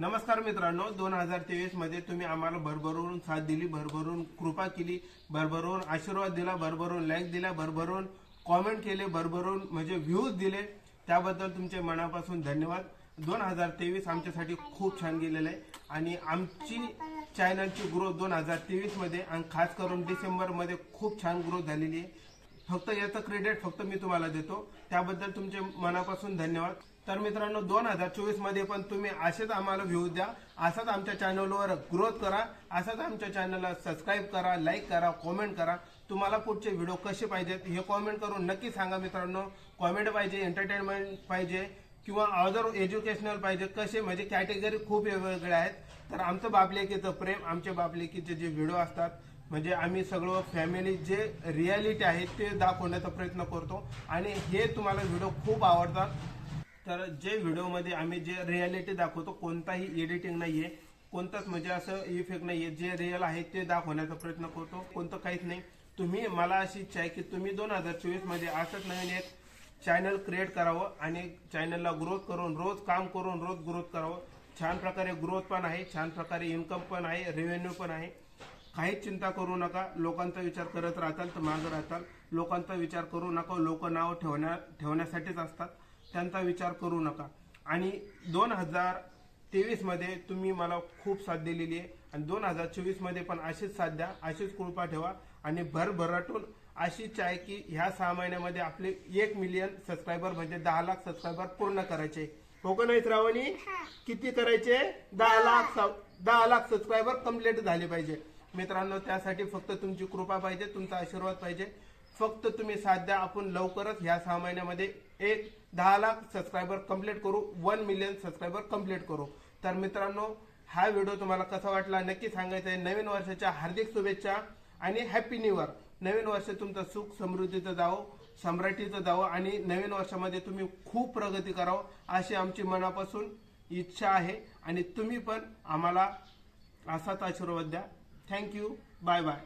नमस्कार मित्रांनो दोन हजार तेवीसमध्ये तुम्ही आम्हाला भरभरून साथ दिली भरभरून कृपा केली भरभरून आशीर्वाद दिला भरभरून लाईक दिला भरभरून कॉमेंट केले भरभरून म्हणजे व्ह्यूज दिले. त्याबद्दल तुमचे मनापासून धन्यवाद. दोन हजार तेवीस आमच्यासाठी खूप छान गेलेलं आहे. आणि आमची चॅनलची ग्रोथ दोन हजार तेवीसमध्ये आणि खास करून डिसेंबरमध्ये खूप छान ग्रोथ झालेली आहे. फक्त याचं क्रेडिट फक्त मी तुम्हाला देतो. त्याबद्दल तुमचे मनापासून धन्यवाद. तर मित्रांनो दोन हजार चोवीसमध्ये पण तुम्ही असेच आम्हाला व्ह्यू द्या. असाच आमच्या चॅनलवर ग्रोथ करा. असाच आमच्या चॅनलला सबस्क्राईब करा लाईक करा कॉमेंट करा. तुम्हाला पुढचे व्हिडिओ कसे पाहिजेत हे कॉमेंट करून नक्की सांगा मित्रांनो. कॉमेंट पाहिजे एंटरटेनमेंट पाहिजे किंवा अदर एज्युकेशनल पाहिजे कसे? म्हणजे कॅटेगरी खूप वेगवेगळे आहेत. तर आमचं बापलेकीचं प्रेम आमच्या बापलेकीचे जे व्हिडिओ असतात म्हणजे आम्ही सगळं फॅमिली जे रियालिटी आहे ते दाखवण्याचा प्रयत्न करतो. आणि हे तुम्हाला व्हिडिओ खूप आवडतात. तर जे व्हिडिओमध्ये आम्ही जे रियालिटी दाखवतो कोणताही एडिटिंग नाहीये कोणताच म्हणजे असं इफेक्ट नाहीये जे रिअल आहे ते दाखवण्याचा प्रयत्न करतो कोणतं काहीच नाही. तुम्ही मला अशी इच्छा आहे की तुम्ही दोन हजार चोवीसमध्ये असंच नवीन एक चॅनल क्रिएट करावं आणि चॅनलला ग्रोथ करून रोज काम करून रोज ग्रोथ करावं. छान प्रकारे ग्रोथ पण आहे छान प्रकारे इन्कम पण आहे रेव्हेन्यू पण आहे. काहीच चिंता करू नका. लोकांचा विचार करत राहताल तर मागं राहताल. लोकांचा विचार करू नका. लोक नाव ठेवण्या ठेवण्यासाठीच असतात. त्यांचा विचार करू नका. आणि दोन हजार तेवीसमध्ये तुम्ही मला खूप साथ दिलेली आहे. आणि दोन हजार चोवीसमध्ये पण अशीच साथ द्या अशीच कृपा ठेवा. आणि भरभराटून अशी इच्छा आहे की ह्या सहा महिन्यामध्ये आपले एक मिलियन सबस्क्रायबर म्हणजे दहा लाख सबस्क्रायबर पूर्ण करायचे. हो का नाही श्रावणी किती करायचे? दहा लाख दहा लाख सबस्क्रायबर कंप्लीट झाले पाहिजे. मित्रांनो त्यासाठी फक्त तुमची कृपा पाहिजे तुमचा आशीर्वाद पाहिजे. फक्त तुम्ही साध्या आपण लवकरच ह्या सहा महिन्यामध्ये एक दहा लाख सबस्क्रायबर कंप्लीट करू वन मिलियन सबस्क्रायबर कंप्लीट करू. तर मित्रांनो हा व्हिडिओ तुम्हाला कसा वाटला नक्की सांगायचं आहे. नवीन वर्षाच्या हार्दिक शुभेच्छा आणि हॅपी न्यू इयर नवीन वर्ष तुमचं सुख समृद्धीचं जावं सम्राटीचं जावं आणि नवीन वर्षामध्ये तुम्ही खूप प्रगती करावं अशी आमची मनापासून इच्छा आहे. आणि तुम्ही पण आम्हाला असाच आशीर्वाद द्या. Thank you bye bye